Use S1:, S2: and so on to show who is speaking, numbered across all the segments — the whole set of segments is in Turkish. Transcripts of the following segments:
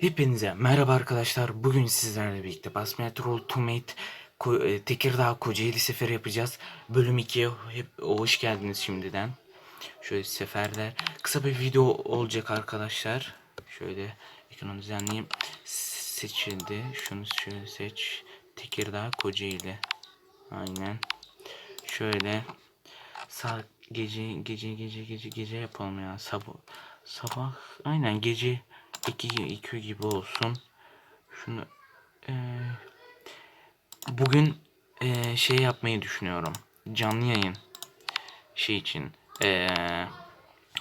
S1: Hepinize merhaba arkadaşlar. Bugün sizlerle birlikte Basmet Ultimate Ko- e, Tekirdağ Kocaeli seferi yapacağız. Bölüm 2'ye hep hoş geldiniz şimdiden. Şöyle seferler. Kısa bir video olacak arkadaşlar. Şöyle ekranı düzenleyeyim. Seçildi. Şunu şöyle seç. Tekirdağ Kocaeli. Aynen. Şöyle saat gece gece gece gece gece yapalım ya. Sabah sabah aynen gece 2 2 gibi olsun. Şunu eee, bugün eee, şey yapmayı düşünüyorum. Canlı yayın şey için eee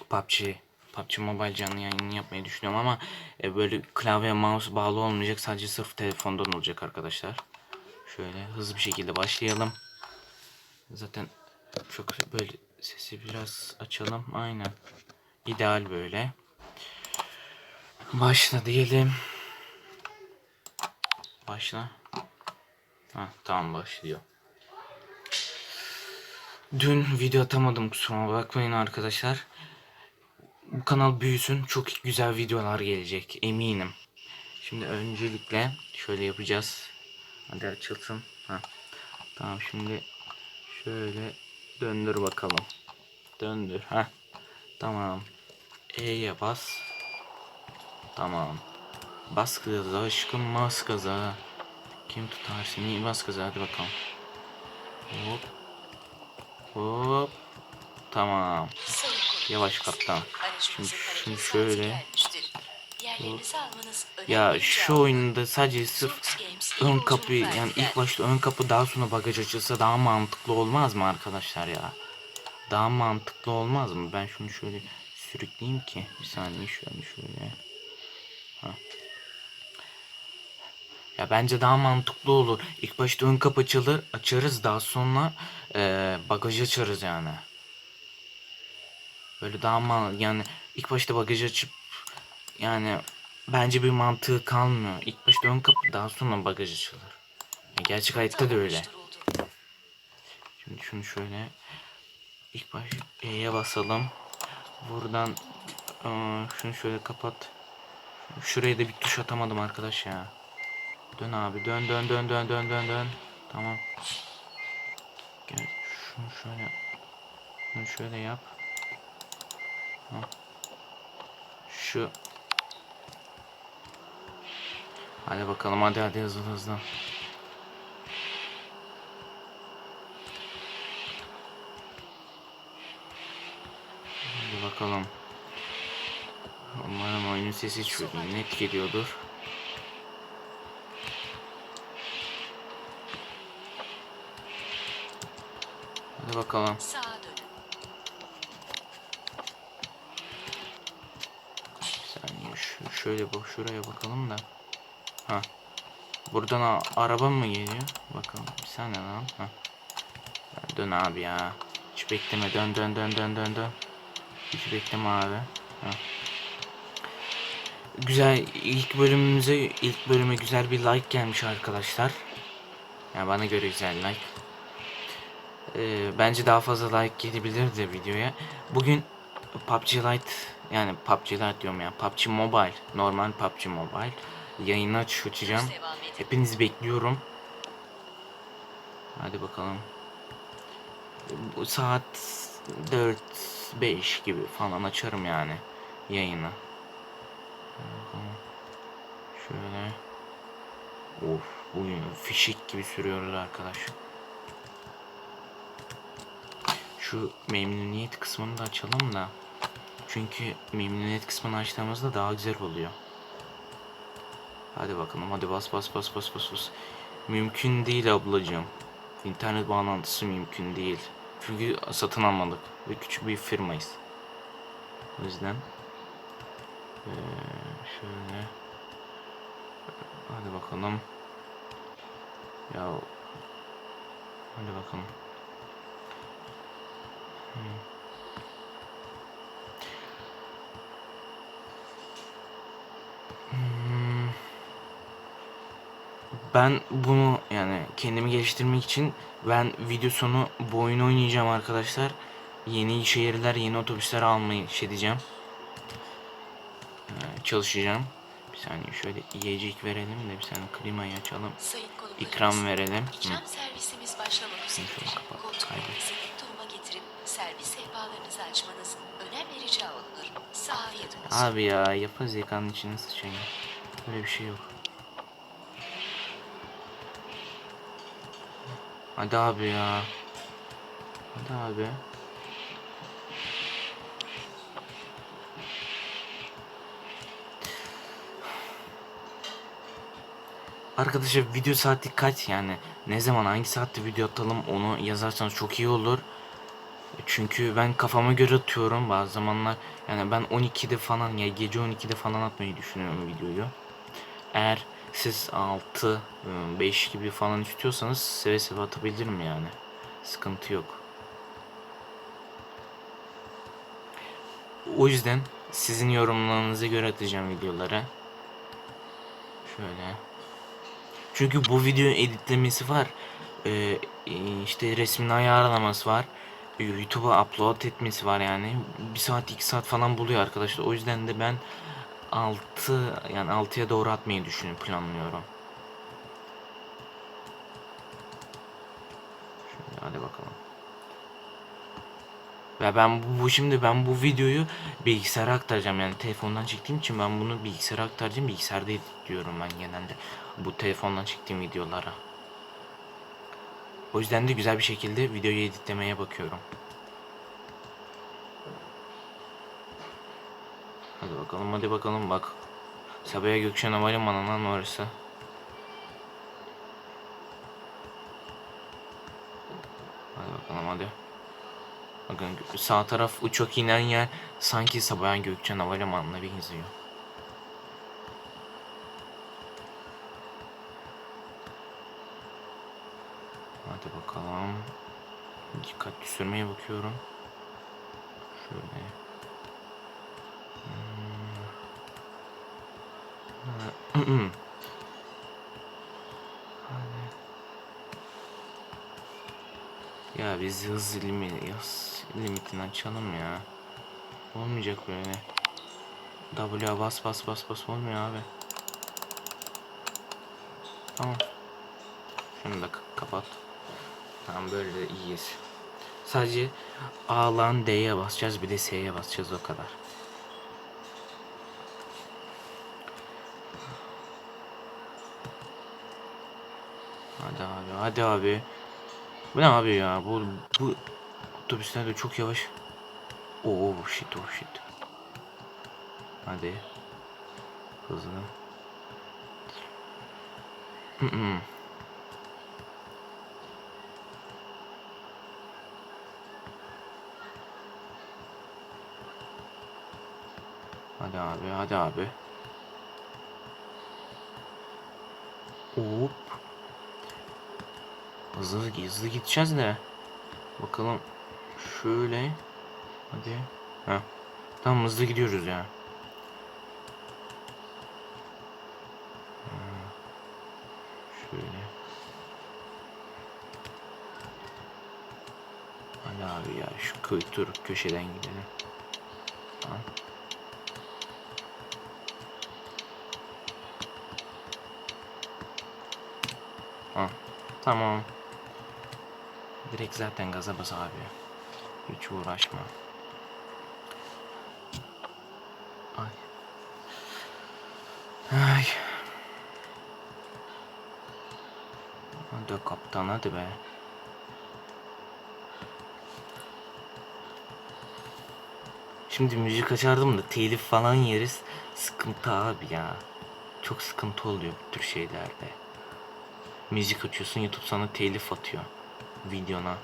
S1: PUBG PUBG Mobile canlı yayını yapmayı düşünüyorum ama e, böyle klavye mouse bağlı olmayacak sadece sırf telefondan olacak arkadaşlar. Şöyle hızlı bir şekilde başlayalım. Zaten çok böyle sesi biraz açalım. Aynen. İdeal böyle. Başla diyelim. Başla. Ha, tamam başlıyor. Dün video atamadım kusuruma bakmayın arkadaşlar. Bu kanal büyüsün. Çok güzel videolar gelecek eminim. Şimdi öncelikle şöyle yapacağız. Hadi açılsın. Ha. Tamam şimdi şöyle döndür bakalım. Döndür. Ha. Tamam. E'ye bas. Tamam. Bas gaza aşkım bas gaza. Kim tutar seni bas gaza hadi bakalım. Hop. Hop. Tamam. Yavaş kaptan. Şimdi, şimdi şöyle. Ya şu oyunda sadece sırf ön kapı yani ilk başta ön kapı daha sonra bagaj açılsa daha mantıklı olmaz mı arkadaşlar ya? Daha mantıklı olmaz mı? Ben şunu şöyle sürükleyeyim ki. Bir saniye şöyle şöyle. Ya bence daha mantıklı olur. İlk başta ön kapı açılır, açarız daha sonra eee bagajı açarız yani. Böyle daha man yani ilk başta bagajı açıp yani bence bir mantığı kalmıyor. İlk başta ön kapı daha sonra bagaj açılır. Ya gerçek hayatta da öyle. Şimdi şunu şöyle ilk baş E'ye basalım. Buradan ıı, şunu şöyle kapat. Şuraya da bir tuş atamadım arkadaş ya. Dön abi dön dön dön dön dön dön dön. Tamam. Gel şunu şöyle şunu şöyle yap. Şu Hadi bakalım hadi hadi hızlı hızlı. Hadi bakalım. Umarım oyunun sesi çok net geliyordur. Hadi bakalım. Saniye şu, şöyle bak şuraya bakalım da. Ha. Buradan araba mı geliyor? Bakalım bir saniye lan. Ha. Dön abi ya. Hiç bekleme dön dön dön dön dön dön. Hiç bekleme abi. Ha. Güzel ilk bölümümüze ilk bölüme güzel bir like gelmiş arkadaşlar. Yani bana göre güzel like. Ee, bence daha fazla like gelebilirdi videoya. Bugün PUBG Lite yani PUBG Lite diyorum ya PUBG Mobile normal PUBG Mobile yayını aç açacağım. Hepinizi bekliyorum. Hadi bakalım. Bu saat 4 5 gibi falan açarım yani yayını. Şöyle. Of bugün fişek gibi sürüyoruz arkadaş. Şu memnuniyet kısmını da açalım da. Çünkü memnuniyet kısmını açtığımızda daha güzel oluyor. Hadi bakalım hadi bas bas bas bas bas bas. Mümkün değil ablacığım. İnternet bağlantısı mümkün değil. Çünkü satın almadık ve küçük bir firmayız. O yüzden eee, şöyle hadi bakalım. Ya hadi bakalım. Hmm. Ben bunu yani kendimi geliştirmek için ben video sonu bu oyunu oynayacağım arkadaşlar. Yeni şehirler, yeni otobüsler almayı şey diyeceğim. Ee, çalışacağım. Bir saniye şöyle yiyecek verelim de bir saniye klimayı açalım. İkram verelim. Hı.
S2: İkram servisimiz başlamak Koltuklarınızı dik duruma getirip servis sehpalarınızı açmanız önemli rica olunur. Afiyet olsun.
S1: Abi ya yapay zekanın içine sıçayım. Böyle bir şey yok. Hadi abi ya. Hadi abi. Arkadaşlar video saati kaç yani ne zaman hangi saatte video atalım onu yazarsanız çok iyi olur. Çünkü ben kafama göre atıyorum bazı zamanlar yani ben 12'de falan ya gece 12'de falan atmayı düşünüyorum videoyu. Eğer siz 6 5 gibi falan istiyorsanız seve seve atabilirim yani. Sıkıntı yok. O yüzden sizin yorumlarınıza göre atacağım videoları. Şöyle. Çünkü bu video editlemesi var. Ee, işte resmin ayarlaması var. YouTube'a upload etmesi var yani. Bir saat iki saat falan buluyor arkadaşlar. O yüzden de ben 6 yani 6'ya doğru atmayı düşünüyorum planlıyorum. Şöyle hadi bakalım. Ve ben bu, bu şimdi ben bu videoyu bilgisayara aktaracağım yani telefondan çektiğim için ben bunu bilgisayara aktaracağım bilgisayarda editliyorum ben genelde bu telefondan çektiğim videolara. O yüzden de güzel bir şekilde videoyu editlemeye bakıyorum. Hadi bakalım hadi bakalım bak. Sabiha Gökçen Havalimanı'ndan orası. Hadi bakalım hadi. Bakın sağ taraf uçak inen yer sanki Sabiha Gökçen Havalimanı'na benziyor. Hadi bakalım. Dikkatli sürmeye bakıyorum. Şöyle. Hmm. Ya biz hız limi hız limitini açalım ya. Olmayacak böyle. W'ye bas bas bas bas olmuyor abi. Tamam. Şunu da kapat. Tamam böyle de iyiyiz. Sadece A'lan D'ye basacağız bir de S'ye basacağız o kadar. Hadi abi hadi abi. Bu ne abi ya bu bu otobüsler de çok yavaş. Oo shit oh shit. Hadi. Hızlı. Hı Hadi abi, hadi abi. Hop. Hızlı hızlı gideceğiz de. Bakalım şöyle. Hadi. Ha. Tamam hızlı gidiyoruz ya. Şöyle. Hadi abi ya şu kıytır köşeden gidelim. Tamam. Tamam. Direkt zaten gaza bas abi. Hiç uğraşma. Ay. Ay. Hadi kaptan hadi be. Şimdi müzik açardım da telif falan yeriz. Sıkıntı abi ya. Çok sıkıntı oluyor bu tür şeylerde müzik açıyorsun YouTube sana telif atıyor videona.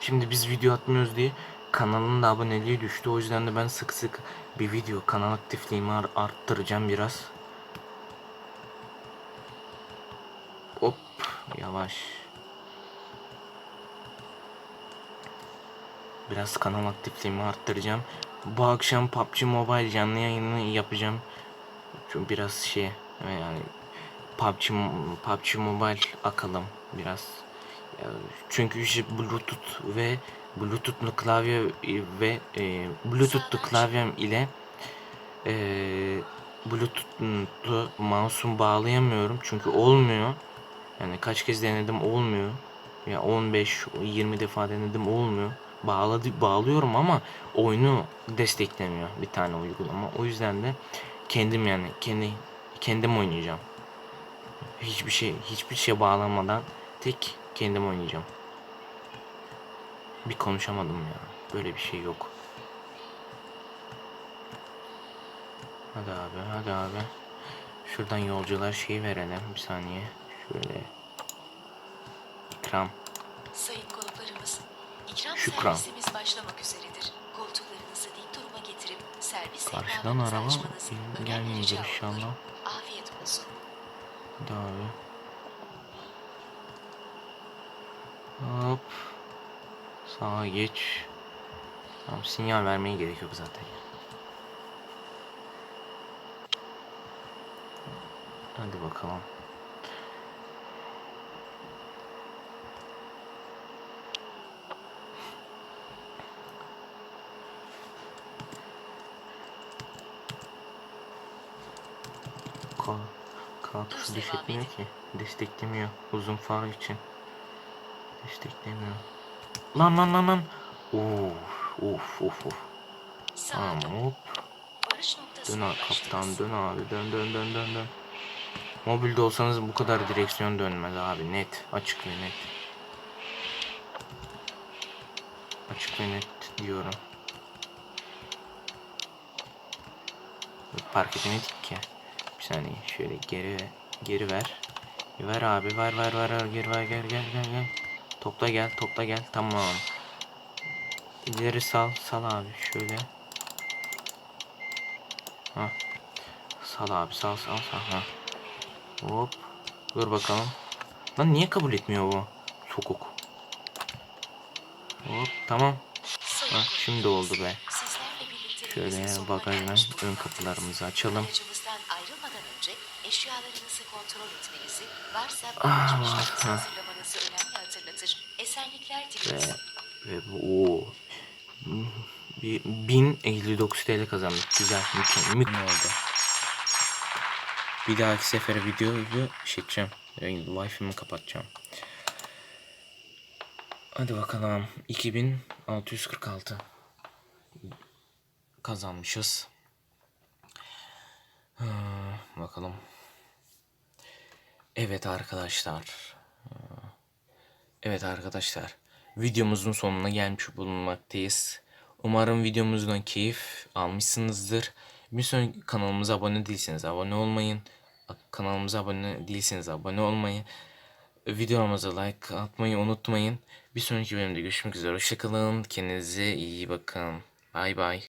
S1: Şimdi biz video atmıyoruz diye kanalın da aboneliği düştü. O yüzden de ben sık sık bir video kanal aktifliğimi ar- arttıracağım biraz. Hop yavaş. Biraz kanal aktifliğimi arttıracağım. Bu akşam PUBG Mobile canlı yayını yapacağım. Çünkü biraz şey yani PUBG, PUBG Mobile akalım biraz. Çünkü işte Bluetooth ve Bluetooth'lu klavye ve e, Bluetooth'lu klavyem ile e, Bluetooth'lu mouse'umu bağlayamıyorum çünkü olmuyor. Yani kaç kez denedim olmuyor. Ya 15-20 defa denedim olmuyor. Bağladı, bağlıyorum ama oyunu desteklemiyor bir tane uygulama. O yüzden de kendim yani kendi kendim oynayacağım. Hiçbir şey hiçbir şey bağlamadan tek kendim oynayacağım. Bir konuşamadım ya. Böyle bir şey yok. Hadi abi, hadi abi. Şuradan yolcular şeyi verelim. Bir saniye. Şöyle. İkram.
S2: Sayın konuklarımız, ikram
S1: Şükran.
S2: servisimiz başlamak üzeredir. Dik getirip servis
S1: Karşıdan araba gelmeyecek inşallah.
S2: Afiyet olsun.
S1: Hadi abi. Hop. Sağa geç. Tamam sinyal vermeye gerek yok zaten. Hadi bakalım. Ka K tuşu
S2: Hız devam
S1: destekmiyor
S2: edin.
S1: ki. Desteklemiyor. Uzun far için. Desteklemiyor. Lan lan lan lan. Of of of of. Tamam hop. Dön abi kaptan dön abi dön dön dön dön dön. Mobilde olsanız bu kadar direksiyon dönmez abi net açık ve net. Açık ve net diyorum. Park edemedik ki. Bir saniye şöyle geri geri ver. Ver abi ver ver ver ver geri ver gel gel gel gel. Topla gel topla gel tamam. İleri sal sal abi şöyle. Ha. Sal abi sal sal sal ha. Hop. Dur bakalım. Lan niye kabul etmiyor bu? Sokuk. Hop tamam. Ha, şimdi oldu be. Şöyle bagajdan ön kapılarımızı açalım.
S2: Etmenizi, varsa
S1: Ah,
S2: bagaj
S1: var,
S2: işleminizi
S1: ha.
S2: hazırlamanızı önemli hatırlatır. Esenlikler
S1: Ve
S2: dileriz.
S1: ve bu o bir 1059 TL kazandık. Güzel. Mükemmel ne oldu? Bir dahaki sefere videoyu çekeceğim. Wi-Fi'mi kapatacağım. Hadi bakalım. 2646 kazanmışız. Ha, bakalım. Evet arkadaşlar. Evet arkadaşlar. Videomuzun sonuna gelmiş bulunmaktayız. Umarım videomuzdan keyif almışsınızdır. Bir sonraki kanalımıza abone değilseniz abone olmayın. Kanalımıza abone değilseniz abone olmayı. Videomuza like atmayı unutmayın. Bir sonraki bölümde görüşmek üzere. Hoşçakalın. Kendinize iyi bakın. Bay bay.